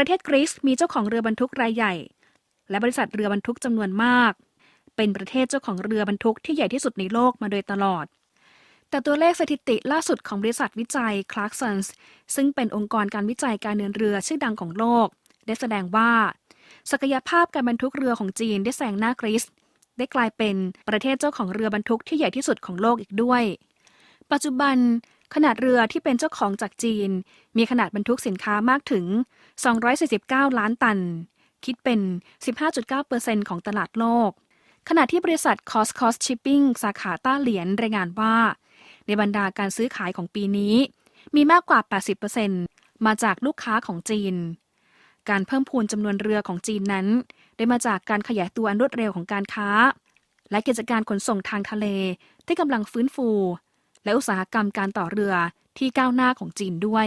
ประเทศกรีซมีเจ้าของเรือบรรทุกรายใหญ่ และบริษัทเรือบรรทุกจำนวนมาก เป็นประเทศเจ้าของเรือบรรทุกที่ใหญ่ที่สุดในโลกมาโดยตลอด แต่ตัวเลขสถิติล่าสุดของบริษัทวิจัย Clarksons ซึ่งเป็นองค์กรการวิจัยการเดินเรือชื่อดังของโลก ได้แสดงว่า ศักยภาพการบรรทุกเรือของจีนได้แซงหน้ากรีซได้กลายเป็นประเทศเจ้าของเรือบรรทุกที่ใหญ่ที่สุดของโลกอีกด้วย ปัจจุบัน ขนาดเรือที่เป็นเจ้าของจากจีน มีขนาดบรรทุกสินค้ามากถึง 249 ล้านตัน คิดเป็น 15.9%ของตลาดโลก ขณะที่บริษัท Cost Cost Shipping สาขาต้าเหรียญรายงานว่า ในบรรดาการซื้อขายของปีนี้ มีมากกว่า 80%มาจากลูกค้าของจีน การเพิ่มพูนจำนวนเรือของจีนนั้น ได้มาจากการขยายตัวอันรวดเร็วของการค้า และกิจการขนส่งทางทะเลที่กำลังฟื้นฟู และอุตสาหกรรมการต่อเรือที่ก้าวหน้าของจีนด้วย